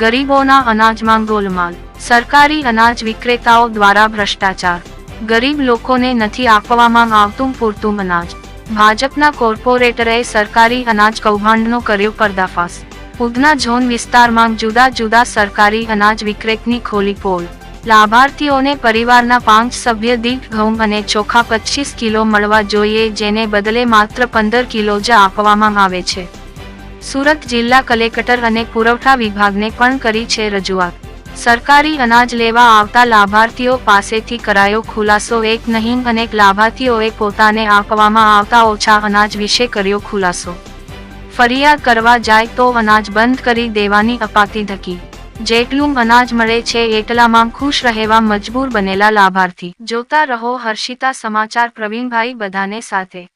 ગરીબોના અનાજમાં ગોલમાલ. સરકારી અનાજ વિક્રેતાઓ દ્વારા ભ્રષ્ટાચાર. ગરીબ લોકોને નથી આપવામાં આવતું પૂરતું અનાજ. ભાજપના કોર્પોરેટરે સરકારી અનાજ કૌભાંડનો કર્યો પર્દાફાશ. ઉધના ઝોન વિસ્તારમાં જુદા જુદા સરકારી અનાજ વિક્રેતની ખોલી પોલ. લાભાર્થીઓને પરિવારના પાંચ સભ્ય દીઠ ઘઉં અને ચોખા પચીસ કિલો મળવા જોઈએ, જેને બદલે માત્ર પંદર કિલો જ આપવામાં આવે છે. સુરત જિલ્લા કલેક્ટર અને પુરવઠા વિભાગને પણ કરી છે રજૂઆત. સરકારી અનાજ લેવા આવતા લાભાર્થીઓ પાસેથી કરાયો ખુલાસો, એક નહીં અનેક લાભાર્થીઓએ પોતાને આપવામાં આવતા ઓછા અનાજ વિશે કર્યો ખુલાસો. ફરિયાદ કરવા જાય તો અનાજ બંધ કરી દેવાની અપાતી ધકી. જેટલું અનાજ મળે છે એટલામાં ખુશ રહેવા મજબૂર બનેલા લાભાર્થી. જોતા રહો હર્ષિતા સમાચાર પ્રવીણભાઈ બધાને સાથે.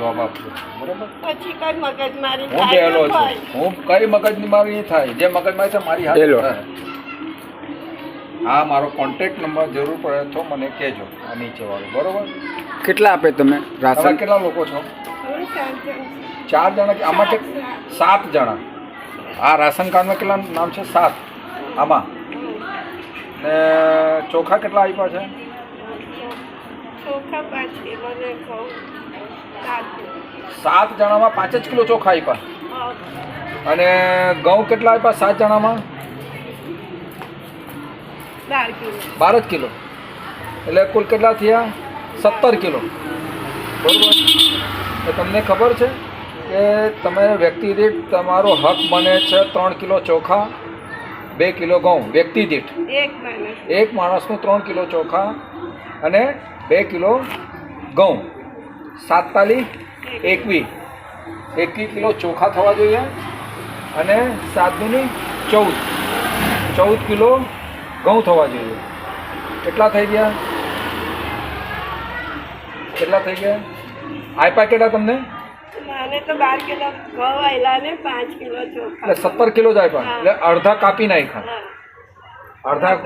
જવાબ આપજો. બરાબર? પછી કઈ મગજમારી હું બેલો છું. હું કઈ મગજની મારી થાય? જે મગજમારી થાય મારી હાથ. હા મારો કોન્ટેક્ટ નંબર જરૂર પડે તો મને કહેજો. આ નીચે વાળો. બરોબર? કેટલા આપે તમે રાશન? કેટલા લોકો છો. ચાર જણા. આમાં કે સાત જણા. આ રાશન કાર્ડમાં કેટલા નામ છે? સાત. આમાં? ને ચોખા કેટલા આપ્યા છે? ચોખા પાંચ કિલો ને ઘઉં સાત જણામાં પાંચ જ કિલો ચોખા આપ્યા. અને ઘઉં કેટલા આપ્યા સાત જણામાં? બાર જ કિલો. એટલે કુલ કેટલા થયા? સત્તર કિલો. બરોબર. તમને ખબર છે કે તમે વ્યક્તિ દીઠ તમારો હક બને છે ત્રણ કિલો ચોખા બે કિલો ઘઉં. વ્યક્તિ દીઠ. એક માણસનું ત્રણ કિલો ચોખા અને બે કિલો ઘઉં. સાત તાલી એકવી. એકવી કિલો ચોખા થવા જોઈએ અને સાત દૂની ચૌદ. ચૌદ કિલો ઘઉં થવા જોઈએ. કેટલા થઈ ગયા? કેટલા થઈ ગયા? આપ્યા કેટલા તમને? એટલે સત્તર કિલો જ આપ્યા. એટલે અડધા કાપી નાખ્યા. અડધા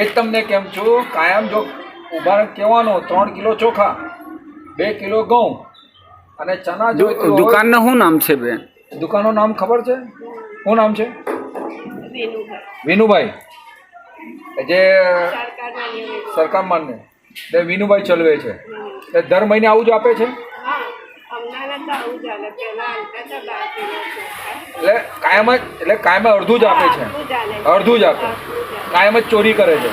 એ જ તમને કેમ છું કાયમ જો ઊભા કહેવાનો ત્રણ કિલો ચોખા બે કિલો ઘઉં અને ચના જોઈતું દુકાનનું શું નામ છે બેન? દુકાનનું નામ ખબર છે? શું નામ છે? વિનુભાઈ. જે સરકાર માન્ય તે વિનુભાઈ ચલવે છે. એ દર મહિને આવું જ આપે છે? એટલે કાયમ જ એટલે કાયમ અડધું જ આપે છે. અડધું જ આપે. કાયમ જ ચોરી કરે છે.